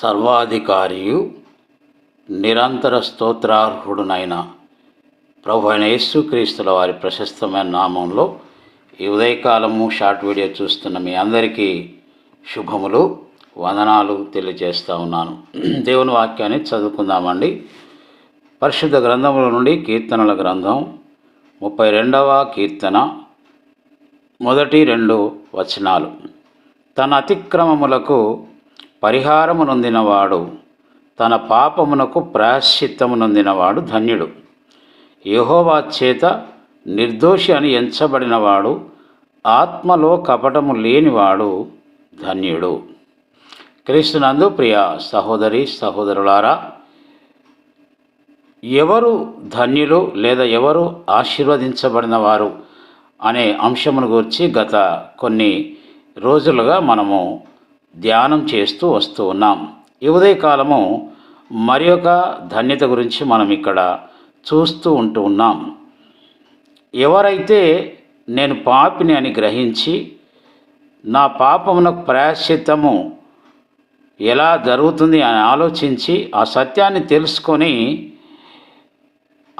సర్వాధికారియు నిరంతర స్తోత్రార్హుడునైన ప్రభు అయిన యేసుక్రీస్తుల వారి ప్రశస్తమైన నామంలో ఈ ఉదయకాలము షార్ట్ వీడియో చూస్తున్న మీ అందరికీ శుభములు వందనాలు తెలియజేస్తూ ఉన్నాను. దేవుని వాక్యాన్ని చదువుకుందామండి. పరిశుద్ధ గ్రంథముల నుండి కీర్తనల గ్రంథం ముప్పై రెండవ కీర్తన మొదటి రెండు వచనాలు. తన అతిక్రమములకు పరిహారము నొందినవాడు తన పాపమునకు ప్రాయశ్చిత్తము నొందినవాడు ధన్యుడు. యహోవా చేత నిర్దోషి అని ఎంచబడినవాడు ఆత్మలో కపటము లేనివాడు ధన్యుడు. క్రీస్తునందు ప్రియ సహోదరి సహోదరులారా ఎవరు ధన్యులు లేదా ఎవరు ఆశీర్వదించబడినవారు అనే అంశమును గురించి గత కొన్ని రోజులుగా మనము ధ్యానం చేస్తూ వస్తూ ఉన్నాం. ఈ ఉదయకాలము మరి ఒక ధన్యత గురించి మనం ఇక్కడ చూస్తూ ఉంటూ ఉన్నాం. ఎవరైతే నేను పాపిని అని గ్రహించి నా పాపమునకు ప్రాయశ్చిత్తము ఎలా జరుగుతుంది అని ఆలోచించి ఆ సత్యాన్ని తెలుసుకొని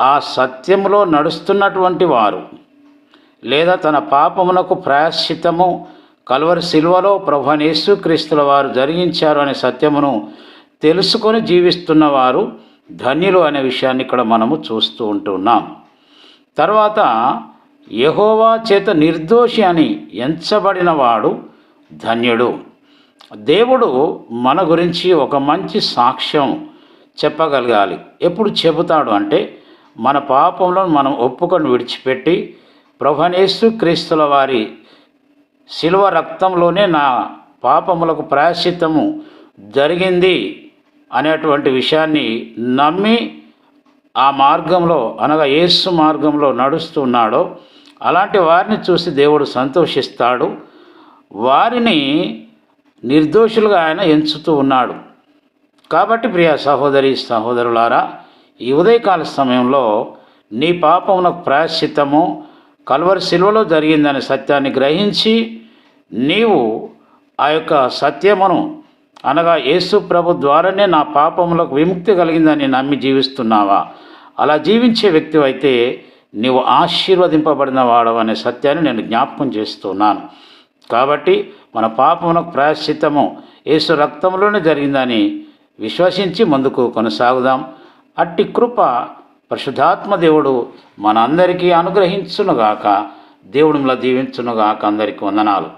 ఆ సత్యంలో నడుస్తున్నటువంటి వారు లేదా తన పాపమునకు ప్రాయశ్చిత్తము కలువరి శిల్వలో ప్రభనేసు క్రీస్తుల వారు జరిగించారు అనే సత్యమును తెలుసుకొని జీవిస్తున్నవారు ధన్యులు అనే విషయాన్ని ఇక్కడ మనము చూస్తూ ఉంటున్నాం. తర్వాత యహోవా చేత నిర్దోషి అని ఎంచబడినవాడు ధన్యుడు. దేవుడు మన గురించి ఒక మంచి సాక్ష్యం చెప్పగలగాలి. ఎప్పుడు చెబుతాడు అంటే మన పాపంలో మనం ఒప్పుకొని విడిచిపెట్టి ప్రభనేసు క్రీస్తుల వారి శిలువ రక్తంలోనే నా పాపములకు ప్రాయశ్చిత్తము జరిగింది అనేటువంటి విషయాన్ని నమ్మి ఆ మార్గంలో అనగా యేసు మార్గంలో నడుస్తున్నాడో అలాంటి వారిని చూసి దేవుడు సంతోషిస్తాడు. వారిని నిర్దోషులుగా ఆయన ఎంచుతూ ఉన్నాడు. కాబట్టి ప్రియ సహోదరి సహోదరులారా ఈ ఉదయకాల సమయంలో నీ పాపమునకు ప్రాయశ్చిత్తము కల్వరి శిల్వలో జరిగిందనే సత్యాన్ని గ్రహించి నీవు ఆ యొక్క సత్యమును అనగా యేసు ప్రభు ద్వారానే నా పాపములకు విముక్తి కలిగిందని నమ్మి జీవిస్తున్నావా? అలా జీవించే వ్యక్తి అయితే నీవు ఆశీర్వదింపబడిన వాడవనే సత్యాన్ని నేను జ్ఞాపకం చేస్తున్నాను. కాబట్టి మన పాపమునకు ప్రాయశ్చిత్తము యేసు రక్తంలోనే జరిగిందని విశ్వసించి ముందుకు కొనసాగుదాం. అట్టి కృప పరిశుద్ధాత్మ దేవుడు మనందరికీ అనుగ్రహించునుగాక దేవుడిలా దీవించునుగాక అందరికీ వందనాలు.